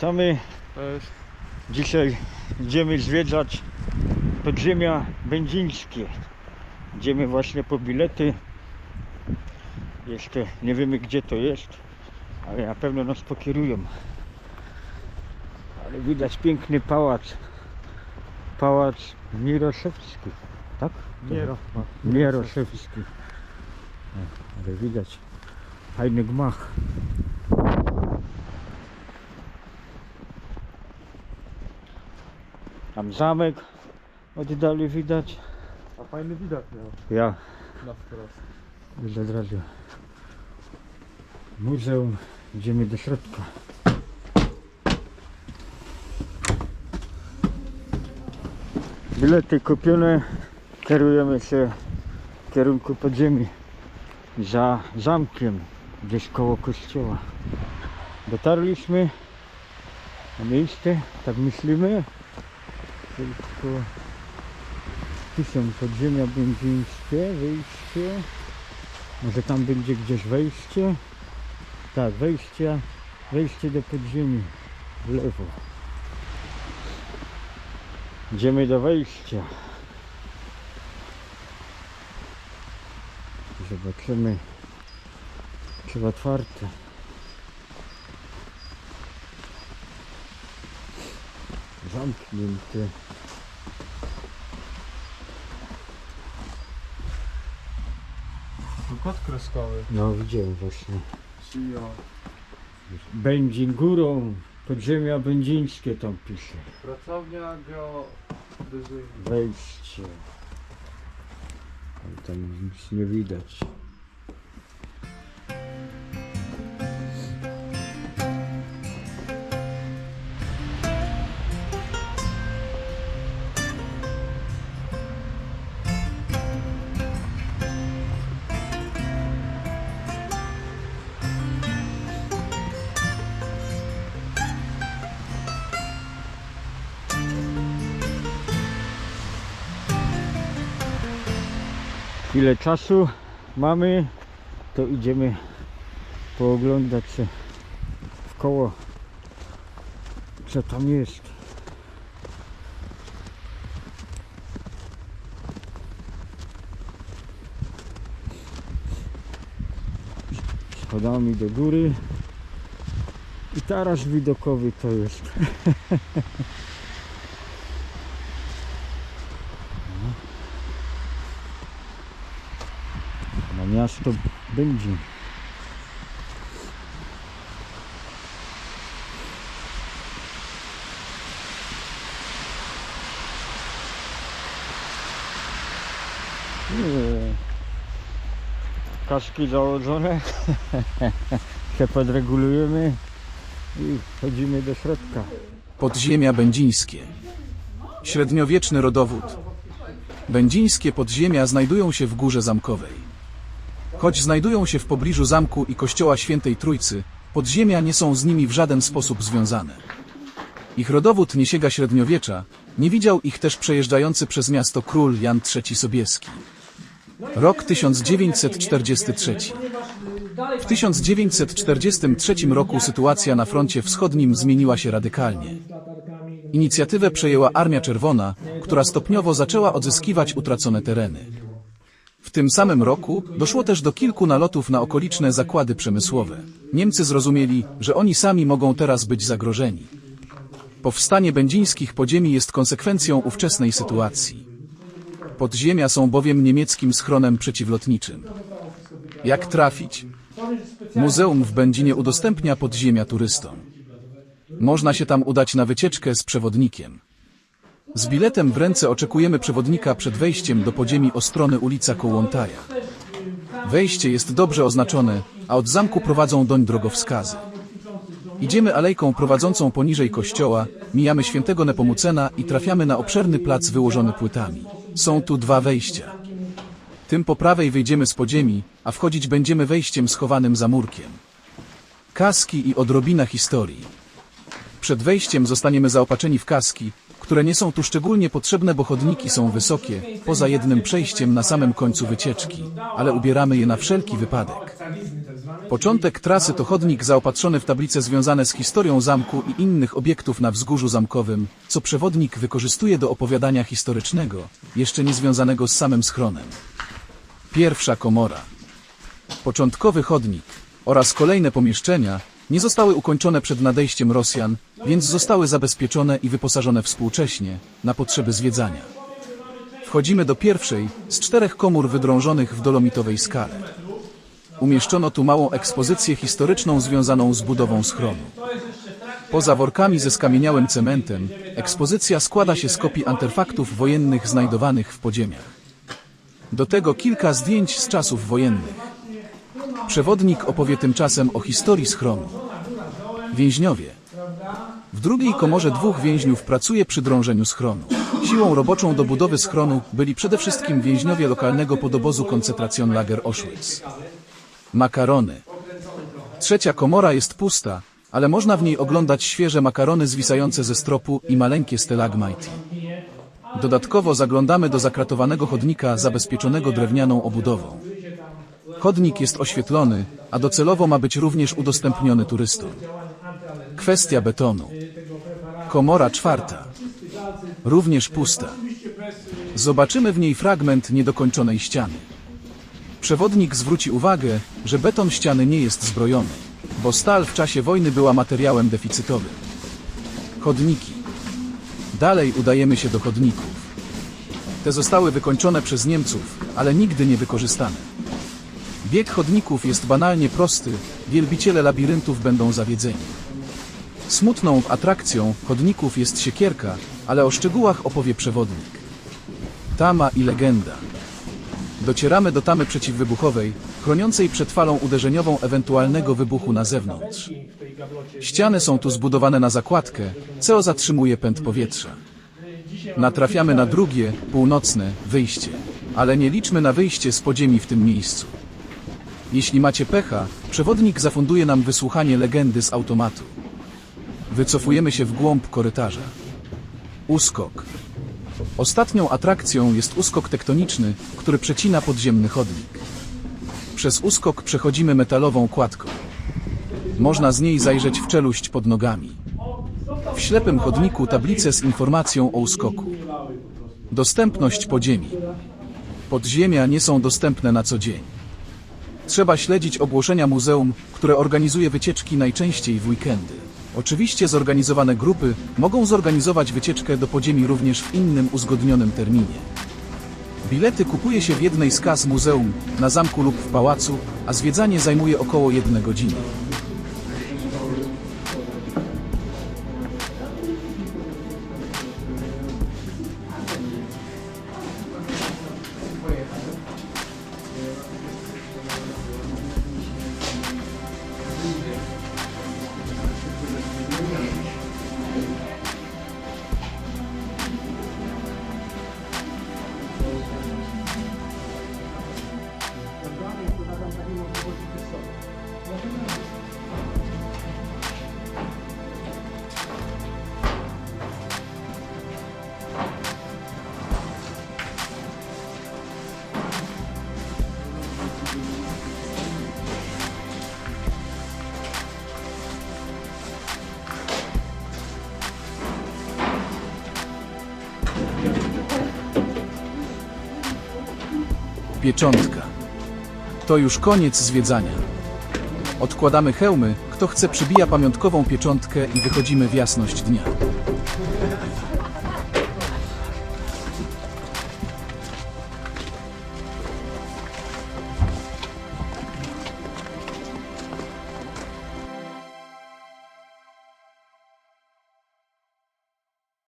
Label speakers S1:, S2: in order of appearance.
S1: Witamy. Dzisiaj idziemy zwiedzać podziemia będzińskie. Idziemy właśnie po bilety. Jeszcze nie wiemy gdzie to jest, ale na pewno nas pokierują. Ale widać piękny pałac. Pałac Miroszewski, tak? Mieroszewski. O, Ale widać fajny gmach. Tam zamek oddali widać.
S2: A fajny widok miał
S1: Ja
S2: na wprost.
S1: widzę od razu. Muzeum. Idziemy do środka. Bilety kupione. Kierujemy się w kierunku podziemi. Za zamkiem, gdzieś koło kościoła. Dotarliśmy na miejsce, tak myślimy. Tylko tu są podziemia będzińskie, wyjście. Może tam będzie gdzieś wejście. Tak, wejście, wejście do podziemi w lewo. Idziemy do wejścia. Zobaczymy, czy otwarte. Zamknięte.
S2: Tu kreskowy.
S1: No widziałem właśnie.
S2: Sio.
S1: Będzin górą, podziemia będzińskie tam pisze.
S2: Pracownia geodezyjna.
S1: Wejście. Ale tam nic nie widać. Ile czasu mamy, to idziemy pooglądać się w koło, co tam jest. Schodami do góry i taraż widokowy to jest. miasto będzie. Nie. Kaski założone. się podregulujemy i chodzimy do środka.
S3: Podziemia będzińskie. Średniowieczny rodowód. Będzińskie podziemia znajdują się w Górze Zamkowej. Choć znajdują się w pobliżu zamku i kościoła Świętej Trójcy, podziemia nie są z nimi w żaden sposób związane. Ich rodowód nie sięga średniowiecza, nie widział ich też przejeżdżający przez miasto król Jan III Sobieski. Rok 1943. W 1943 roku sytuacja na froncie wschodnim zmieniła się radykalnie. Inicjatywę przejęła Armia Czerwona, która stopniowo zaczęła odzyskiwać utracone tereny. W tym samym roku doszło też do kilku nalotów na okoliczne zakłady przemysłowe. Niemcy zrozumieli, że oni sami mogą teraz być zagrożeni. Powstanie będzińskich podziemi jest konsekwencją ówczesnej sytuacji. Podziemia są bowiem niemieckim schronem przeciwlotniczym. Jak trafić? Muzeum w Będzinie udostępnia podziemia turystom. Można się tam udać na wycieczkę z przewodnikiem. Z biletem w ręce oczekujemy przewodnika przed wejściem do podziemi o stronę ulica Kołłątaja. Wejście jest dobrze oznaczone, a od zamku prowadzą doń drogowskazy. Idziemy alejką prowadzącą poniżej kościoła, mijamy świętego Nepomucena i trafiamy na obszerny plac wyłożony płytami. Są tu dwa wejścia. Tym po prawej wyjdziemy z podziemi, a wchodzić będziemy wejściem schowanym za murkiem. Kaski i odrobina historii. Przed wejściem zostaniemy zaopatrzeni w kaski, które nie są tu szczególnie potrzebne, bo chodniki są wysokie, poza jednym przejściem na samym końcu wycieczki, ale ubieramy je na wszelki wypadek. Początek trasy to chodnik zaopatrzony w tablice związane z historią zamku i innych obiektów na wzgórzu zamkowym, co przewodnik wykorzystuje do opowiadania historycznego, jeszcze nie związanego z samym schronem. Pierwsza komora. Początkowy chodnik oraz kolejne pomieszczenia nie zostały ukończone przed nadejściem Rosjan, więc zostały zabezpieczone i wyposażone współcześnie na potrzeby zwiedzania. Wchodzimy do pierwszej z czterech komór wydrążonych w dolomitowej skale. Umieszczono tu małą ekspozycję historyczną związaną z budową schronu. Poza workami ze skamieniałym cementem, ekspozycja składa się z kopii artefaktów wojennych znajdowanych w podziemiach. Do tego kilka zdjęć z czasów wojennych. Przewodnik opowie tymczasem o historii schronu. Więźniowie. W drugiej komorze dwóch więźniów pracuje przy drążeniu schronu. Siłą roboczą do budowy schronu byli przede wszystkim więźniowie lokalnego podobozu koncentracjon-lager Auschwitz. Makarony. Trzecia komora jest pusta, ale można w niej oglądać świeże makarony zwisające ze stropu i maleńkie stalagmity. Dodatkowo zaglądamy do zakratowanego chodnika zabezpieczonego drewnianą obudową. Chodnik jest oświetlony, a docelowo ma być również udostępniony turystom. Kwestia betonu. Komora czwarta. Również pusta. Zobaczymy w niej fragment niedokończonej ściany. Przewodnik zwróci uwagę, że beton ściany nie jest zbrojony, bo stal w czasie wojny była materiałem deficytowym. Chodniki. Dalej udajemy się do chodników. Te zostały wykończone przez Niemców, ale nigdy nie wykorzystane. Bieg chodników jest banalnie prosty, wielbiciele labiryntów będą zawiedzeni. Smutną atrakcją chodników jest siekierka, ale o szczegółach opowie przewodnik. Tama i legenda. Docieramy do tamy przeciwwybuchowej, chroniącej przed falą uderzeniową ewentualnego wybuchu na zewnątrz. Ściany są tu zbudowane na zakładkę, co zatrzymuje pęd powietrza. Natrafiamy na drugie, północne, wyjście. Ale nie liczmy na wyjście z podziemi w tym miejscu. Jeśli macie pecha, przewodnik zafunduje nam wysłuchanie legendy z automatu. Wycofujemy się w głąb korytarza. Uskok. Ostatnią atrakcją jest uskok tektoniczny, który przecina podziemny chodnik. Przez uskok przechodzimy metalową kładką. Można z niej zajrzeć w czeluść pod nogami. W ślepym chodniku tablice z informacją o uskoku. Dostępność podziemi. Podziemia nie są dostępne na co dzień. Trzeba śledzić ogłoszenia muzeum, które organizuje wycieczki najczęściej w weekendy. Oczywiście zorganizowane grupy mogą zorganizować wycieczkę do podziemi również w innym uzgodnionym terminie. Bilety kupuje się w jednej z kas muzeum, na zamku lub w pałacu, a zwiedzanie zajmuje około jednej godziny. Pieczątka. To już koniec zwiedzania. Odkładamy hełmy, kto chce przybija pamiątkową pieczątkę i wychodzimy w jasność dnia.